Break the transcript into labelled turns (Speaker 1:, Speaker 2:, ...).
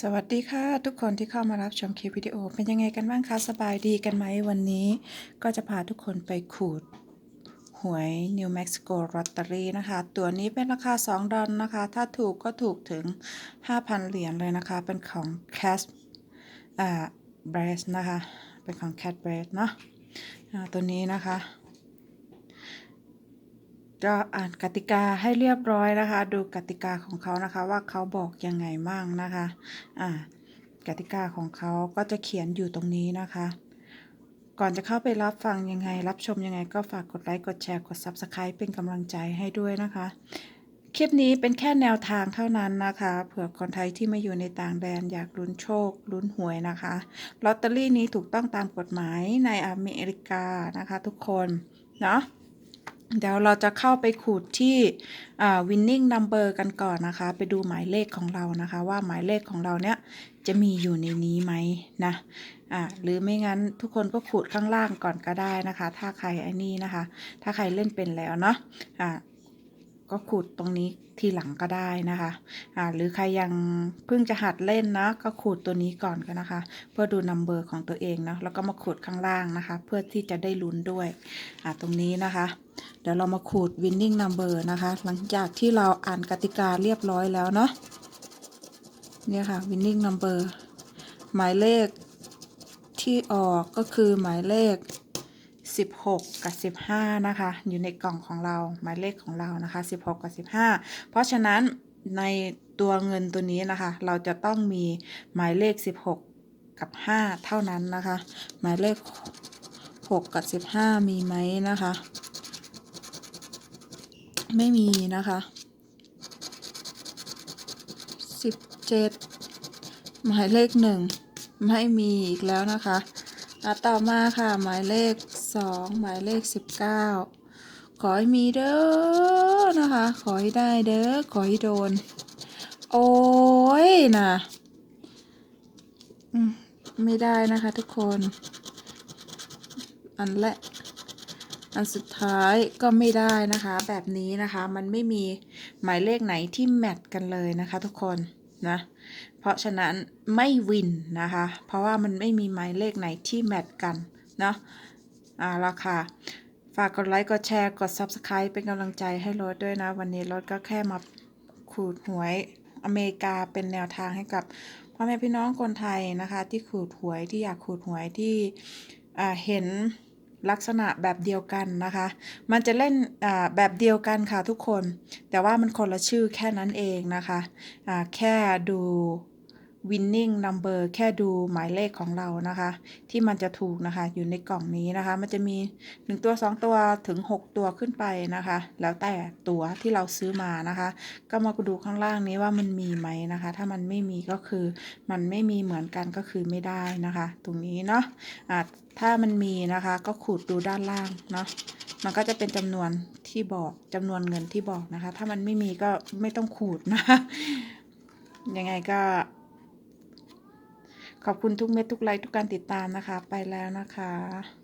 Speaker 1: สวัสดีค่ะ ทุกคนที่เข้ามารับชมคลิปวิดีโอ เป็นยังไงกันบ้างคะสบายดีกันไหมวันนี้ ก็จะพาทุกคนไปขูด หวย New Mexico Lottery นะคะ ตัวนี้เป็นราคา 2 ดอลนะคะ ถ้าถูกก็ถูกถึง 5,000 เหรียญเลยนะคะ เป็นของ Cash อ่า b r a c e นะคะ เป็นของ Cat b r a c e เนาะตัวนี้นะคะ ก็อ่านกติกาให้เรียบร้อยนะคะ ดูกติกาของเขานะคะว่าเขาบอกยังไงมั่งนะคะอ่ากติกาของเขาก็จะเขียนอยู่ตรงนี้นะคะ ก่อนจะเข้าไปรับฟังยังไง รับชมยังไงก็ฝากกดไลค์กดแชร์กด Subscribe เป็นกำลังใจให้ด้วยนะคะ คลิปนี้เป็นแค่แนวทางเท่านั้นนะคะ เผื่อคนไทยที่มาอยู่ในต่างแดนอยากลุ้นโชคลุ้นหวยนะคะลอตเตอรี่นี้ถูกต้องตามกฎหมายในอเมริกานะคะ ทุกคนเนาะ เดี๋ยวเราจะเข้าไปขูดที่ winning number กันก่อนนะคะ ไปดูหมายเลขของเรานะคะ ว่าหมายเลขของเราเนี้ยจะมีอยู่ในนี้ไหมนะอ่าหรือไม่งั้นทุกคนก็ขูดข้างล่างก่อนก็ได้นะคะ ถ้าใครไอ้นี่นะคะ ถ้าใครเล่นเป็นแล้วเนาะอ่า ก็ขูดตรงนี้ทีหลังก็ได้นะคะอ่าหรือใครยังเพิ่งจะหัดเล่นนะก็ขูดตัวนี้ก่อนกันะคะ เพื่อดูนัมเบอร์ของตัวเองเนาะแล้วก็มาขูดข้างล่างนะคะ เพื่อที่จะได้ลุ้นด้วยอ่าตรงนี้นะคะ เดี๋ยวเรามาขูด winning number นะคะ หลังจากที่เราอ่านกติกาเรียบร้อยแล้วเนาะเนี่ยค่ะ winning number หมายเลขที่ออกก็คือหมายเลข 16 กับ 15 นะคะ อยู่ในกล่องของเราหมายเลขของเรานะคะ 16 กับ 15 เพราะฉะนั้นในตัวเงินตัวนี้นะคะ เราจะต้องมีหมายเลข 16 กับ 5 เท่านั้นนะคะ หมายเลข 6 กับ 15 มีไหมนะคะ ไม่มีนะคะสิบเจ็ดหมายเลขหนึ่งไม่มีอีกแล้วนะคะอะต่อมาค่ะหมายเลข สองหมายเลขสิบเก้าขอให้มีเด้อนะคะ ขอให้ได้เด้อ ขอให้โดน โอ้ยนะไม่ได้นะคะทุกคน อันแรกอันสุดท้ายก็ไม่ได้นะคะ แบบนี้นะคะมันไม่มีหมายเลขไหนที่แมทกันเลยนะคะ ทุกคนนะเพราะฉะนั้นไม่วินนะคะ เพราะว่ามันไม่มีหมายเลขไหนที่แมทกันเนาะ อ่าละค่ะ ฝากกดไลค์ กดแชร์ กด Subscribe เป็นกำลังใจให้รถด้วยนะ วันนี้รถก็แค่มาขูดหวยอเมริกาเป็นแนวทางให้กับพ่อแม่พี่น้องคนไทยนะคะ ที่ขูดหวยที่อยากขูดหวยที่เห็นลักษณะแบบเดียวกันนะคะ มันจะเล่นแบบเดียวกันค่ะทุกคน แต่ว่ามันคนละชื่อแค่นั้นเองนะคะะแค่ดู winning number แค่ดูหมายเลขของเรานะคะ ที่มันจะถูกนะคะ อยู่ในกล่องนี้นะคะ มันจะมี 1 ตัว 2 ตัวถึง 6 ตัวขึ้นไปนะคะ แล้วแต่ตัวที่เราซื้อมานะคะ ก็มาดูข้างล่างนี้ว่ามันมีไหมนะคะ ถ้ามันไม่มีก็คือมันไม่มีเหมือนกันก็คือไม่ได้นะคะ ตรงนี้เนาะะถ้ามันมีนะคะก็ขูดดูด้านล่างเนาะมันก็จะเป็นจำนวนที่บอกจำนวนเงินที่บอกนะคะ ถ้ามันไม่มีก็ไม่ต้องขูดนะยังไงก็ ขอบคุณทุกเม็ดทุกไลค์ทุกการติดตามนะคะ ไปแล้วนะคะ